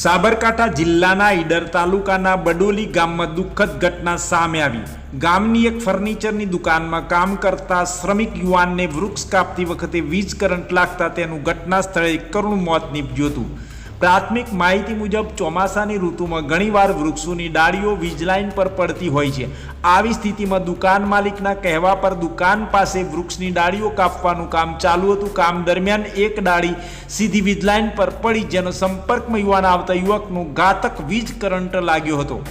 સાબરકાંઠા જિલ્લાના ઈડર તાલુકાના બડોલી ગામમાં દુઃખદ ઘટના સામે આવી. ગામની એક ફર્નિચરની દુકાનમાં કામ કરતા શ્રમિક યુવાનને વૃક્ષ કાપતી વખતે વીજ કરંટ લાગતા તેનું ઘટના સ્થળે કરુણ મોત નીપજ્યું હતું. પ્રાથમિક માહિતી મુજબ ચોમાસાની ઋતુમાં ઘણીવાર વૃક્ષોની ડાળીઓ વીજલાઇન પર પડતી હોય છે. આવી સ્થિતિમાં દુકાન માલિકના કહેવા પર દુકાન પાસે વૃક્ષની ડાળીઓ કાપવાનું કામ ચાલુ હતું. કામ દરમિયાન એક ડાળી સીધી વીજલાઇન પર પડી જેનો સંપર્કમાં યુવાન આવતા યુવકનો ઘાતક વીજ કરંટ લાગ્યો હતો.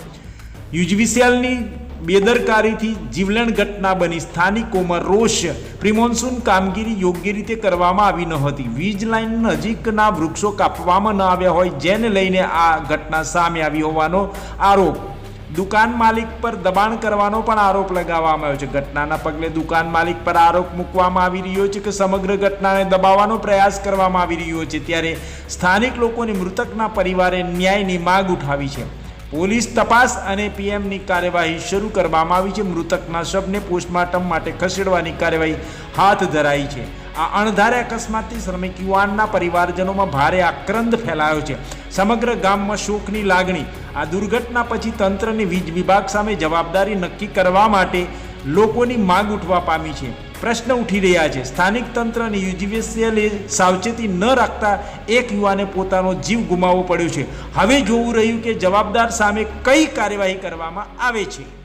યુજવીસીએલની બેદરકારીથી જીવલેણ ઘટના બની. સ્થાનિકોમાં રોષ. પ્રિમોન્સૂન કામગીરી યોગ્ય રીતે કરવામાં આવી ન હતી. વીજ લાઇન નજીકના વૃક્ષો કાપવામાં ન આવ્યા હોય જેને લઈને આ ઘટના સામે આવી હોવાનો આરોપ. દુકાન માલિક પર દબાણ કરવાનો પણ આરોપ લગાવવામાં આવ્યો છે. ઘટનાના પગલે દુકાન માલિક પર આરોપ મૂકવામાં આવી રહ્યો છે કે સમગ્ર ઘટનાને દબાવવાનો પ્રયાસ કરવામાં આવી રહ્યો છે. ત્યારે સ્થાનિક લોકોને મૃતકના પરિવારે ન્યાયની માગ ઉઠાવી છે. પોલીસ તપાસ અને પીએમની કાર્યવાહી શરૂ કરવામાં આવી છે. મૃતકના શબને પોસ્ટમોર્ટમ માટે ખસેડવાની કાર્યવાહી હાથ ધરાઈ છે. આ અણધારે અકસ્માતથી શ્રમિક યુવાનના પરિવારજનોમાં ભારે આક્રંદ ફેલાયો છે. સમગ્ર ગામમાં શોકની લાગણી. આ દુર્ઘટના પછી તંત્રની વીજ વિભાગ સામે જવાબદારી નક્કી કરવા માટે લોકોની માંગ ઉઠવા પામી છે. પ્રશ્ન ઉઠી રહ્યા છે. સ્થાનિક તંત્ર અને યુજીવીસીએલે સાવચેતી ન રાખતા એક યુવાને પોતાનો જીવ ગુમાવવો પડ્યો છે. હવે જોવું રહ્યું કે જવાબદાર સામે કઈ કાર્યવાહી કરવામાં આવે છે.